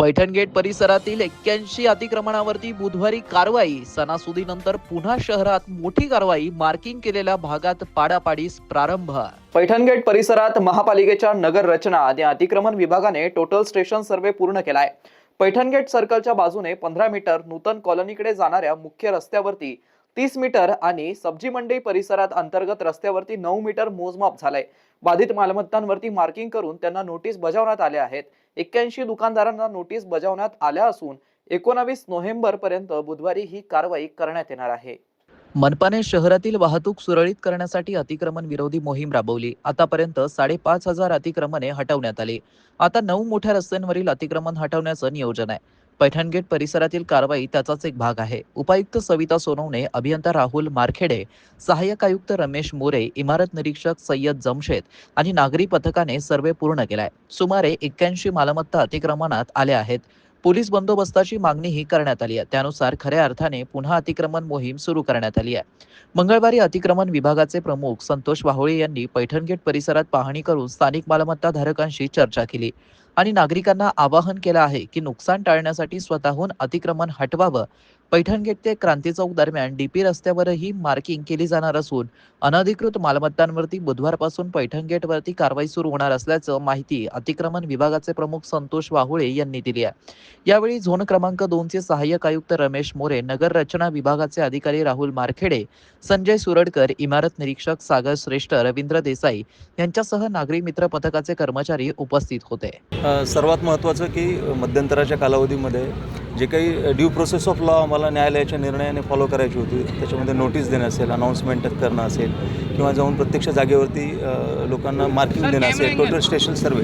Paithan gate परिसरातील एक्क्याऐंशी अतिक्रमणावरती बुधवारी कारवाई. सणासुदीनंतर पुन्हा शहरात मोठी कारवाई. मार्किंग केलेल्या भागात पाडापाडीस प्रारंभ. पैठण गेट परिसरात महापालिकेच्या नगर रचना आणि अतिक्रमण विभागाने टोटल स्टेशन सर्वे पूर्ण केलाय. पैठण गेट सर्कलच्या बाजूने पंधरा मीटर नूतन कॉलनीकडे जाणाऱ्या मुख्य रस्त्यावरती तीस मीटर आणि सब्जी मंडई परिसरात अंतर्गत रस्त्यावरती नऊ मीटर मोजमाप झालंय. बाधित मालमत्तांवरती मार्किंग करून त्यांना नोटीस बजावण्यात आल्या आहेत. एक्क्याऐंशी दुकानदारांना नोटीस बजावण्यात आल्या असून एकोणावीस नोव्हेंबर पर्यंत बुधवारी ही कारवाई करण्यात येणार आहे. मनपाने शहरातील वाहतूक सुरळीत करण्यासाठी अतिक्रमण विरोधी मोहीम राबवली. आतापर्यंत साडेपाच हजार अतिक्रमणे हटवण्यात आली. आता नऊ मोठ्या रस्त्यांवरील अतिक्रमण हटवण्याचं नियोजन आहे. पैठण गेट परिसरातील कारवाई त्याचाच एक भाग आहे. उपायुक्त सविता सोनवणे अभियंता राहुल मारखेडे सहाय्यक आयुक्त रमेश मोरे इमारत निरीक्षक सय्यद जमशेद आणि नागरी पथकाने सर्वे पूर्ण केलाय. सुमारे एक्क्याऐंशी मालमत्ता अतिक्रमणात आल्या आहेत. पोलीस बंदोबस्ताची मागणीही करण्यात आली आहे. त्यानुसार खऱ्या अर्थाने पुन्हा अतिक्रमण मोहीम सुरू करण्यात आली आहे. मंगळवारी अतिक्रमण विभागाचे प्रमुख संतोष वाहोळे यांनी पैठणगेट परिसरात पाहणी करून स्थानिक मालमत्ता धारकांशी चर्चा केली आणि नागरिकांना आवाहन केलं आहे की नुकसान टाळण्यासाठी स्वतःहून अतिक्रमण हटवावं पैठणगेट ते क्रांती चौक दरम्यान डीपी रस्त्यावरही मार्किंग केली जाणार असून अनधिकृत मालमत्तांवरती बुधवारपासून पैठणगेटवरती कारवाई सुरू होणार असल्याचं माहिती अतिक्रमण विभागाचे प्रमुख संतोष वाहुळे यांनी दिली आहे. यावेळी झोन क्रमांक दोनचे सहाय्यक आयुक्त रमेश मोरे नगर रचना विभागाचे अधिकारी राहुल मारखेडे संजय सुरडकर इमारत निरीक्षक सागर श्रेष्ठ रवींद्र देसाई यांच्यासह नागरी मित्र पथकाचे कर्मचारी उपस्थित होते. सर्वात महत्त्वाचं की मध्यंतराच्या कालावधीमध्ये जे काही ड्यू प्रोसेस ऑफ लॉ आम्हाला न्यायालयाच्या निर्णयाने फॉलो करायची होती त्याच्यामध्ये नोटीस देणं असेल अनाऊन्समेंट करणं असेल किंवा जाऊन प्रत्यक्ष जागेवरती लोकांना मार्किंग देणं असेल टोटल स्टेशन सर्वे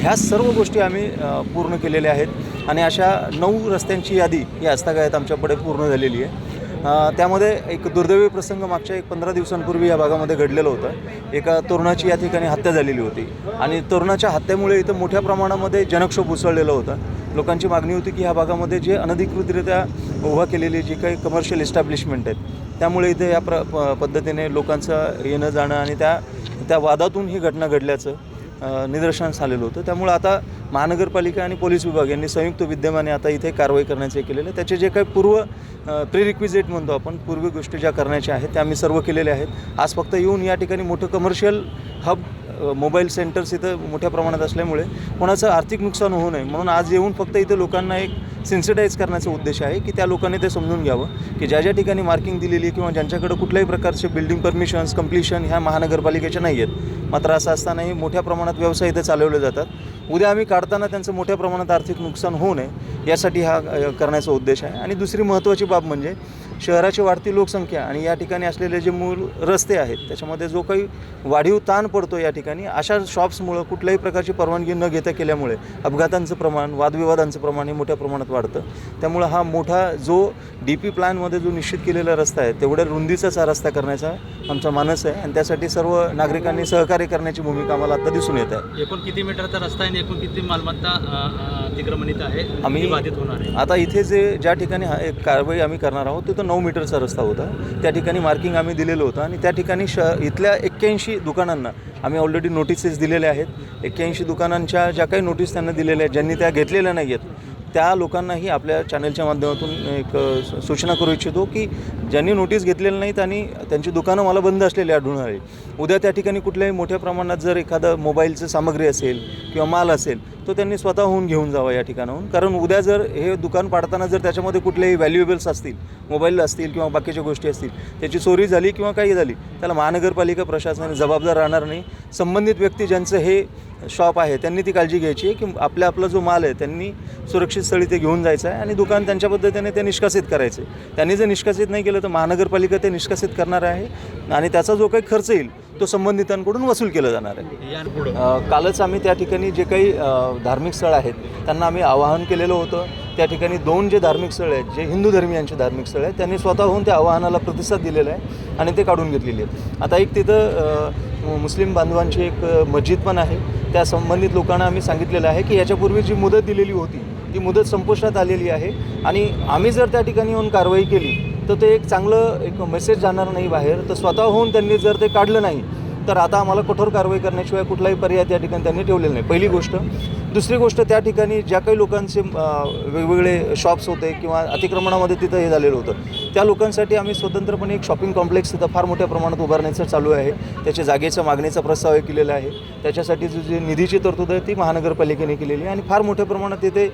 ह्या सर्व गोष्टी आम्ही पूर्ण केलेल्या आहेत आणि अशा नऊ रस्त्यांची यादी ही आजतागायत आमच्याकडे पूर्ण झालेली आहे. त्यामध्ये एक दुर्दैवी प्रसंग मागच्या एक पंधरा दिवसांपूर्वी या भागामध्ये घडलेलं होतं. एका तरुणाची या ठिकाणी हत्या झालेली होती. आणि तरुणाच्या हत्येमुळे इथं मोठ्या प्रमाणामध्ये जनक्षोभ उसळलेलं होतं. लोकांची मागणी होती की ह्या भागामध्ये जे अनधिकृतरित्या उभा केलेली जी काही कमर्शियल इस्टॅब्लिशमेंट आहेत त्यामुळे इथे या प्र प- पद्धतीने लोकांचं येणं जाणं आणि त्या त्या वादातून ही घटना घडल्याचं निदर्शनास आलेलं होतं. त्यामुळं आता महानगरपालिका आणि पोलीस विभाग यांनी संयुक्त विद्यमाने आता इथे कारवाई करण्याचे केलेलं. आहे त्याचे जे काही पूर्व प्रिरिक्विजिट म्हणतो आपण पूर्वी गोष्टी ज्या करण्याच्या आहेत त्या आम्ही सर्व केलेल्या आहेत. आज फक्त येऊन या ठिकाणी मोठं कमर्शियल हब मोबाईल सेंटर्स इथं मोठ्या प्रमाणात असल्यामुळे कोणाचं आर्थिक नुकसान होऊ नये. म्हणून आज येऊन फक्त इथं लोकांना एक सेन्सिटाईज करण्याचा उद्देश आहे की त्या लोकांनी ते समजून घ्यावं की ज्या ज्या ठिकाणी मार्किंग दिलेली आहे किंवा ज्यांच्याकडे कुठल्याही प्रकारचे बिल्डिंग परमिशन्स कम्प्लिशन ह्या महानगरपालिकेच्या नाही आहेत. मात्र असं असतानाही मोठ्या प्रमाणात व्यवसाय इथे चालवले जातात. उद्या आम्ही काढताना त्यांचं मोठ्या प्रमाणात आर्थिक नुकसान होऊ नये यासाठी हा करण्याचा उद्देश आहे. आणि दुसरी महत्त्वाची बाब म्हणजे शहराची वाढती लोकसंख्या आणि या ठिकाणी असलेले जे मूळ रस्ते आहेत त्याच्यामध्ये जो काही वाढीव ताण पडतो या ठिकाणी अशा शॉप्समुळं कुठल्याही प्रकारची परवानगी न घेता केल्यामुळे अपघातांचं प्रमाण वादविवादांचं प्रमाण हे मोठ्या प्रमाणात वाढतं. त्यामुळं हा मोठा जो डी पी प्लॅनमध्ये जो निश्चित केलेला रस्ता आहे तेवढ्या रुंदीचाच हा रस्ता करण्याचा आमचा मानस आहे आणि त्यासाठी सर्व नागरिकांनी सहकार्य करण्याची भूमिका आम्हाला आता दिसून येत आहे. एकूण किती मीटरचा रस्ता आहे आणि एकूण किती मालमत्ता आहे. आम्ही- बाधित होणार आहे. आता इथे जे ज्या ठिकाणी हा एक कारवाई आम्ही करणार आहोत तिथं नऊ मीटरचा रस्ता होता. त्या ठिकाणी मार्किंग आम्ही दिलेलं होतं आणि त्या ठिकाणी श इथल्या एक्क्याऐंशी दुकानांना आम्ही ऑलरेडी नोटिसेस दिलेल्या आहेत. एक्क्याऐंशी दुकानांच्या ज्या काही नोटीस त्यांना दिलेल्या आहेत ज्यांनी त्या घेतलेल्या नाही आहेत त्या लोकांनाही आपल्या चॅनलच्या माध्यमातून एक सूचना करू इच्छितो की ज्यांनी नोटीस घेतलेली नाहीत आणि त्यांची दुकानं मला बंद असलेली आढळून आली. उद्या त्या ठिकाणी कुठल्याही मोठ्या प्रमाणात जर एखादं मोबाईलचं सामग्री असेल किंवा माल असेल तो त्यांनी स्वतःहून घेऊन जावा या ठिकाणाहून. कारण उद्या जर हे दुकान पाडताना जर त्याच्यामध्ये कुठलेही व्हॅल्युएबल्स असतील मोबाईल असतील किंवा बाकीच्या गोष्टी असतील त्याची चोरी झाली किंवा काही झाली त्याला महानगरपालिका प्रशासनाने जबाबदार राहणार नाही. संबंधित व्यक्ती ज्यांचं हे शॉप आहे त्यांनी ती काळजी घ्यायची आहे की आपला आपला जो माल आहे त्यांनी सुरक्षित स्थळी ते घेऊन जायचं आहे आणि दुकान त्यांच्या पद्धतीने ते निष्कासित करायचे. त्यांनी जर निष्कासित नाही केलं तर महानगरपालिका ते निष्कासित करणार आहे आणि त्याचा जो काही खर्च येईल तो संबंधितांकडून वसूल केला जाणार आहे. कालच आम्ही त्या ठिकाणी जे काही धार्मिक स्थळ आहेत त्यांना आम्ही आवाहन केलेलं होतं. त्या ठिकाणी दोन जे धार्मिक स्थळ आहेत जे हिंदू धर्मियांचे धार्मिक स्थळ आहेत त्यांनी स्वतःहून त्या आवाहनाला प्रतिसाद दिलेला आहे आणि ते काढून घेतलेले आहेत. आता एक तिथं मुस्लिम बांधवांची एक मस्जिद पण आहे. त्या संबंधित लोकांना आम्ही सांगितलेलं आहे की याच्यापूर्वी जी मुदत दिलेली होती ती मुदत संपुष्टात आलेली आहे. आणि आम्ही जर त्या ठिकाणी येऊन कारवाई केली तर ते एक चांगलं एक मेसेज जाणार नाही बाहेर. तर स्वतःहून त्यांनी जर ते काढलं नाही तर आता आम्हाला कठोर कारवाई करण्याशिवाय कुठलाही पर्याय त्या ठिकाणी त्यांनी ठेवलेला नाही. पहिली गोष्ट. दुसरी गोष्ट त्या ठिकाणी ज्या काही लोकांचे वेगवेगळे शॉप्स होते किंवा अतिक्रमणामध्ये तिथं हे झालेलं होतं त्या लोकांसाठी आम्ही स्वतंत्रपणे एक शॉपिंग कॉम्प्लेक्स तिथं फार मोठ्या प्रमाणात उभारण्याचं चालू आहे. त्याच्या जागेचा मागणीचा प्रस्ताव हे केलेला आहे. त्याच्यासाठी जी जी निधीची तरतूद आहे ती महानगरपालिकेने केलेली आहे. आणि फार मोठ्या प्रमाणात तिथे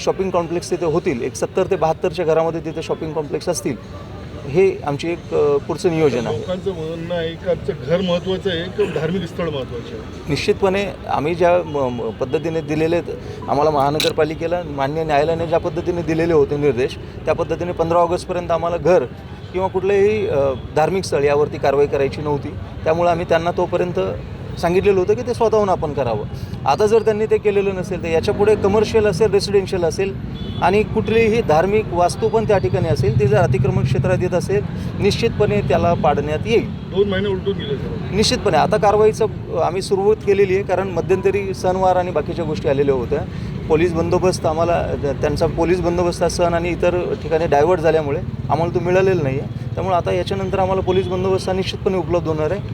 शॉपिंग कॉम्प्लेक्स तिथे होतील. एक सत्तर ते बहात्तरच्या घरामध्ये तिथे शॉपिंग कॉम्प्लेक्स असतील. हे आमची एक पुढचं नियोजन आहे. लोकांचं म्हणणं आहे की आमचं घर महत्वाचं आहे किंवा धार्मिक स्थळ महत्वाचं आहे. निश्चितपणे आम्ही ज्या पद्धतीने दिलेले आम्हाला महानगरपालिकेला मान्य न्यायालयाने ज्या पद्धतीने दिलेले होते निर्देश त्या पद्धतीने पंधरा ऑगस्टपर्यंत आम्हाला घर किंवा कुठलेही धार्मिक स्थळ यावरती कारवाई करायची नव्हती. त्यामुळे आम्ही त्यांना तोपर्यंत सांगितलेलं होतं की ते स्वतःहून आपण करावं. आता जर त्यांनी ते केलेलं नसेल तर याच्यापुढे कमर्शियल असेल रेसिडेन्शियल असेल आणि कुठलीही धार्मिक वास्तू पण त्या ठिकाणी असेल ती जर अतिक्रमण क्षेत्रात येत असेल निश्चितपणे त्याला पाडण्यात येईल. दोन महिने उलटून गेले निश्चितपणे. आता कारवाईचं आम्ही सुरुवात केलेली आहे कारण मध्यंतरी सणवार आणि बाकीच्या गोष्टी आलेल्या होत्या. पोलीस बंदोबस्त आम्हाला त्या- त्यांचा पोलीस बंदोबस्त हा सण आणि इतर ठिकाणी डायव्हर्ट झाल्यामुळे आम्हाला तो मिळालेला नाही आहे त्यामुळे आता याच्यानंतर आम्हाला पोलीस बंदोबस्त निश्चितपणे उपलब्ध होणार आहे.